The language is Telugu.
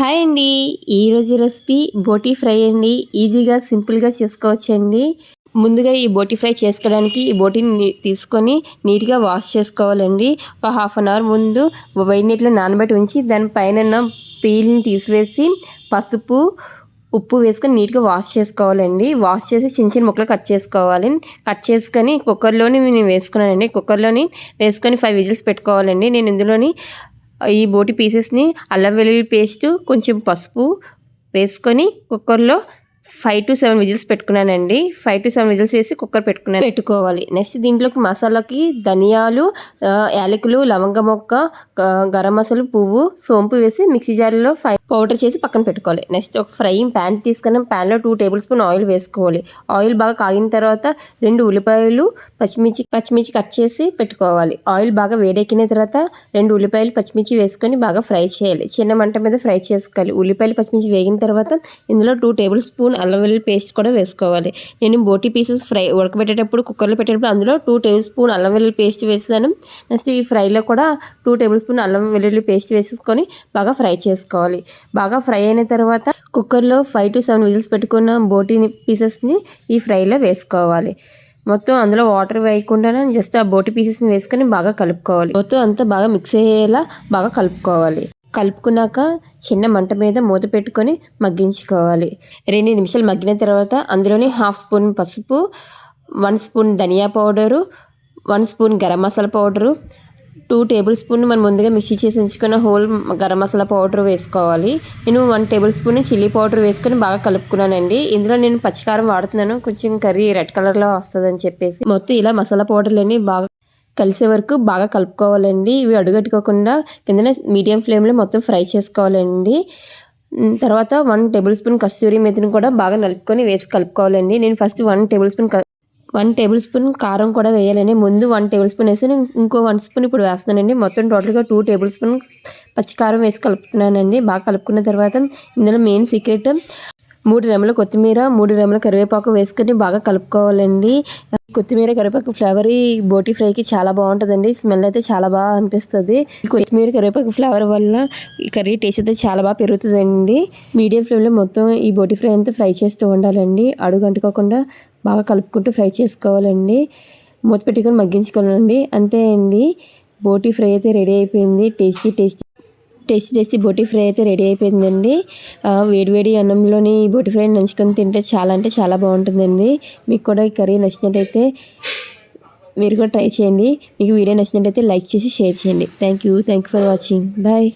హాయ్ అండి. ఈరోజు రెసిపీ బోటీ ఫ్రై అండి. ఈజీగా సింపుల్గా చేసుకోవచ్చండి. ముందుగా ఈ బోటీ ఫ్రై చేసుకోవడానికి ఈ బోటీని తీసుకొని నీట్గా వాష్ చేసుకోవాలండి. ఒక హాఫ్ అన్ అవర్ ముందు వేడి నీటిలో నానబెట్టి ఉంచి దాని పైన ఉన్న పీల్ని తీసివేసి పసుపు ఉప్పు వేసుకొని నీట్గా వాష్ చేసుకోవాలండి. వాష్ చేసి చిన్న చిన్న ముక్కలు కట్ చేసుకోవాలి. కట్ చేసుకొని కుక్కర్లోని నేను వేసుకున్నానండి. కుక్కర్లోని వేసుకొని ఫైవ్ విజిల్స్ పెట్టుకోవాలండి. నేను ఇందులోని ఈ బోటి పీసెస్ని అల్లం వెల్లుల్లి పేస్ట్ కొంచెం పసుపు వేసుకొని కుక్కర్లో ఫైవ్ టు సెవెన్ విజిల్స్ పెట్టుకున్నానండి. ఫైవ్ టు సెవెన్ విజిల్స్ వేసి కుక్కర్ పెట్టుకున్నాను పెట్టుకోవాలి. నెక్స్ట్ దీంట్లోకి మసాలాకి ధనియాలు యాలకులు లవంగ మొక్క గరం మసాలా పువ్వు సోంపు వేసి మిక్సీ జార్లో ఫైవ్ పౌడర్ చేసి పక్కన పెట్టుకోవాలి. నెక్స్ట్ ఒక ఫ్రైయింగ్ ప్యాన్ తీసుకున్నాం. ప్యాన్లో టూ టేబుల్ స్పూన్ ఆయిల్ వేసుకోవాలి. ఆయిల్ బాగా కాగిన తర్వాత రెండు ఉల్లిపాయలు పచ్చిమిర్చి పచ్చిమిర్చి కట్ చేసి పెట్టుకోవాలి. ఆయిల్ బాగా వేడెక్కిన తర్వాత రెండు ఉల్లిపాయలు పచ్చిమిర్చి వేసుకొని బాగా ఫ్రై చేయాలి. చిన్న మంట మీద ఫ్రై చేసుకోవాలి. ఉల్లిపాయలు పచ్చిమిర్చి వేగిన తర్వాత ఇందులో టూ టేబుల్ స్పూన్ అల్లం వెల్లుల్లి పేస్ట్ కూడా వేసుకోవాలి. నేను బోటీ పీసెస్ ఫ్రై ఉడకబెట్టేటప్పుడు కుక్కర్లో పెట్టేటప్పుడు అందులో టూ టేబుల్ స్పూన్ అల్లం వెల్లుల్లి పేస్ట్ వేసాను. నెక్స్ట్ ఈ ఫ్రైలో కూడా టూ టేబుల్ స్పూన్ అల్లం వెల్లుల్లి పేస్ట్ వేసేసుకొని బాగా ఫ్రై చేసుకోవాలి. బాగా ఫ్రై అయిన తర్వాత కుక్కర్లో ఫైవ్ టు సెవెన్ విజిల్స్ పెట్టుకున్న బోటీ పీసెస్ని ఈ ఫ్రైలో వేసుకోవాలి. మొత్తం అందులో వాటర్ వేయకుండా జస్ట్ ఆ బోటి పీసెస్ని వేసుకొని బాగా కలుపుకోవాలి. మొత్తం అంతా బాగా మిక్స్ అయ్యేలా బాగా కలుపుకోవాలి. కలుపుకున్నాక చిన్న మంట మీద మూత పెట్టుకొని మగ్గించుకోవాలి. రెండు నిమిషాలు మగ్గిన తర్వాత అందులోని హాఫ్ స్పూన్ పసుపు వన్ స్పూన్ ధనియా powder one spoon garam masala powder two tablespoon మనం ముందుగా మిక్సీ చేసి ఉంచుకున్న హోల్ గరం మసాలా పౌడర్ వేసుకోవాలి. నేను one tablespoon chilli powder వేసుకొని బాగా కలుపుకున్నానండి. ఇందులో నేను పచ్చికారం వాడుతున్నాను. కొంచెం కర్రీ రెడ్ కలర్లో వస్తుందని చెప్పేసి. మొత్తం ఇలా మసాలా పౌడర్లన్నీ బాగా కలిసే వరకు బాగా కలుపుకోవాలండి. ఇవి అడుగట్టుకోకుండా కిందనే మీడియం ఫ్లేమ్లో మొత్తం ఫ్రై చేసుకోవాలండి. తర్వాత వన్ టేబుల్ స్పూన్ కస్తూరి మెతిని కూడా బాగా నలుపుకొని వేసి కలుపుకోవాలండి. నేను first one tablespoon one tablespoon కారం కూడా వేయాలండి. ముందు వన్ టేబుల్ స్పూన్ వేసి నేను ఇంకో వన్ స్పూన్ ఇప్పుడు వేస్తున్నానండి. మొత్తం టోటల్గా టూ టేబుల్ స్పూన్ పచ్చికారం వేసి కలుపుతున్నానండి. బాగా కలుపుకున్న తర్వాత ఇందులో మెయిన్ సీక్రెట్ మూడు రెమ్మల కొత్తిమీర మూడు రెమ్మల కరివేపాకు వేసుకొని బాగా కలుపుకోవాలండి. కొత్తిమీర కరివేపాకు ఫ్లేవర్ ఈ బోటీ ఫ్రైకి చాలా బాగుంటుందండి. స్మెల్ అయితే చాలా బాగా అనిపిస్తుంది. కొత్తిమీర కరివేపాకు ఫ్లేవర్ వల్ల ఈ కర్రీ టేస్ట్ అయితే చాలా బాగా పెరుగుతుందండి. మీడియం ఫ్లేమ్లో మొత్తం ఈ బోటీ ఫ్రై అంతా ఫ్రై చేస్తూ ఉండాలండి. అడుగు అంటుకోకుండా బాగా కలుపుకుంటూ ఫ్రై చేసుకోవాలండి. మూత పెట్టుకొని మగ్గించుకోవాలండి. అంతే అండి. బోటీ ఫ్రై అయితే రెడీ అయిపోయింది. టేస్టీ టేస్టీ టేస్ట్ చేసి బోటి ఫ్రై అయితే రెడీ అయిపోయిందండి. వేడివేడి అన్నంలోని ఈ బోటీ ఫ్రై నంచుకొని తింటే చాలా అంటే చాలా బాగుంటుందండి. మీకు కూడా ఈ కర్రీ నచ్చినట్టయితే మీరు కూడా ట్రై చేయండి. మీకు వీడియో నచ్చినట్టయితే లైక్ చేసి షేర్ చేయండి. Thank you thank you for watching bye